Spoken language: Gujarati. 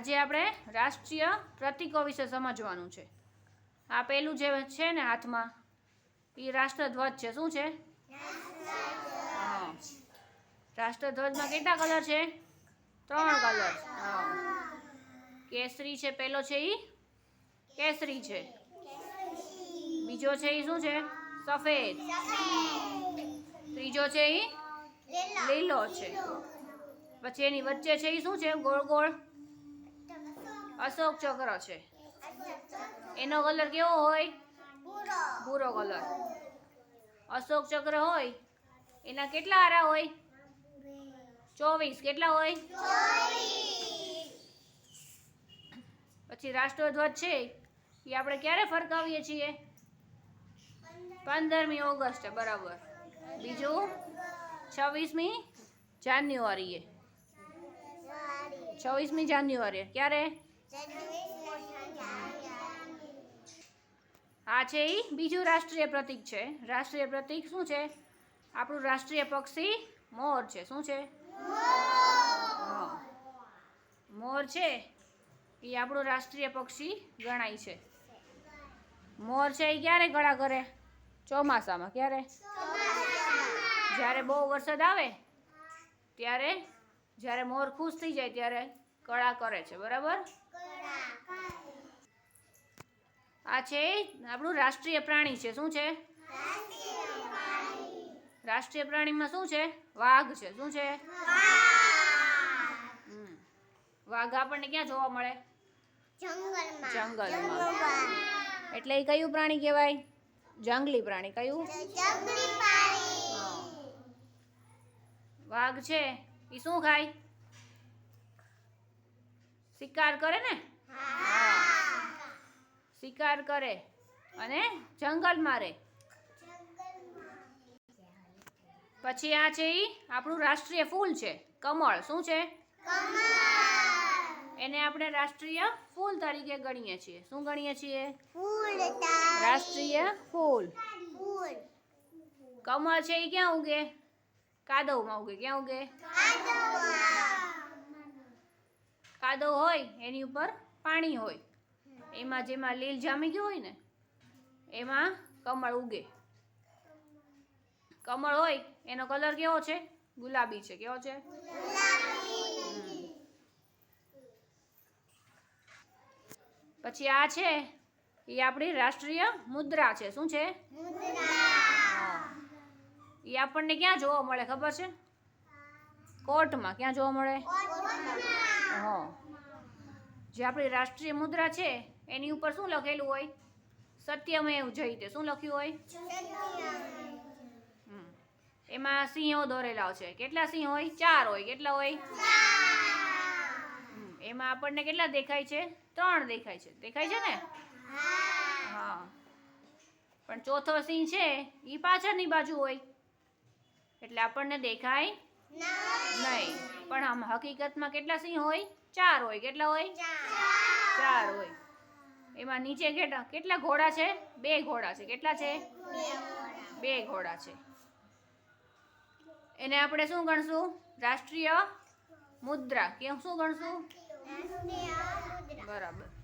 આજે આપણે રાષ્ટ્રીય પ્રતીકો વિશે સમજવાનું છે. આ પેલું જે છે ને હાથમાં એ રાષ્ટ્રધ્વજ છે. શું છે? રાષ્ટ્રધ્વજમાં કેટલા કલર છે? ત્રણ કલર. કેસરી છે, પેલો છે એ કેસરી છે. બીજો છે એ શું છે? સફેદ. ત્રીજો છે એ લીલો છે. પછી એની વચ્ચે છે એ શું છે? ગોળ ગોળ. અશોક ચક્ર છે. એનો કલર કેવો હોય? ભૂરો કલર અશોક ચક્ર હોય? એના કેટલા આરા હોય? ચોવીસ. કેટલા હોય? પછી રાષ્ટ્રધ્વજ છે. એ આપણે ક્યારે ફરકાવીએ છીએ? પંદરમી ઓગસ્ટ, બરાબર. બીજું? છવ્વીસમી જાન્યુઆરીએ. છવ્વીસમી જાન્યુઆરી ક્યારે? આ છે એ બીજું રાષ્ટ્રીય પ્રતીક છે. રાષ્ટ્રીય પ્રતીક શું છે? આપણું રાષ્ટ્રીય પક્ષી મોર છે. શું છે? મોર છે. એ આપણું રાષ્ટ્રીય પક્ષી ગણાય છે. મોર છે એ ક્યારે ગળા કરે ચોમાસામાં. ક્યારે? જ્યારે બહુ વરસાદ આવે, ત્યારે જ્યારે મોર ખુશ થઈ જાય ત્યારે કળા કરે છે. બરાબર? આ છે આપણું રાષ્ટ્રીય પ્રાણી છે. શું છે? રાષ્ટ્રીય પ્રાણીમાં શું છે? વાઘ છે. શું છે? વાઘ આપણને ક્યાં જોવા મળે? જંગલમાં. એટલે એ કયું પ્રાણી કહેવાય? જંગલી પ્રાણી. કયું? વાઘ છે. એ શું ખાય? શિકાર કરે ને? શિકાર કરે અને જંગલમાં રહે પછી આ છે ઈ આપણું રાષ્ટ્રીય ફૂલ છે કમળ. શું છે? એને આપણે રાષ્ટ્રીય ફૂલ તરીકે ગણીએ છીએ. શું ગણીએ છીએ? રાષ્ટ્રીય ફૂલ. કમળ છે એ ક્યાં ઉગે? કાદવમાં ઉગે. ક્યાં ઉગે? કાદવ હોય એની ઉપર પાણી હોય. એમાં જેમાં લીલ જામી ગયું હોય ને એમાં કમળ ઉગે. કમળ હોય એનો કલર કેવો છે? ગુલાબી છે. કેવો છે? પછી આ છે એ આપણી રાષ્ટ્રીય મુદ્રા છે. શું છે? એ આપણને ક્યાં જોવા મળે ખબર છે? કોર્ટમાં ક્યાં જોવા મળે? હા. જે આપણી રાષ્ટ્રીય મુદ્રા છે એની ઉપર શું લખેલું હોય? સત્યમેવ જયતે શું લખ્યું હોય. એમાં સિંહો દોરેલા છે. કેટલા સિંહ હોય? ચાર હોય. કેટલા હોય? એમાં આપણને કેટલા દેખાય છે? ત્રણ દેખાય છે. દેખાય છે ને? હા. પણ ચોથો સિંહ છે એ પાછળની બાજુ હોય. એટલે આપણને દેખાય નહીં. પણ આમ હકીકતમાં કેટલા સિંહ હોય? ચાર હોય. કેટલા હોય? ચાર હોય. એમાં નીચે કેટલા કેટલા ઘોડા છે? બે ઘોડા છે. કેટલા છે? બે ઘોડા છે. એને આપણે શું ગણશું? રાષ્ટ્રીય મુદ્રા. કેમ શું ગણશું? બરાબર.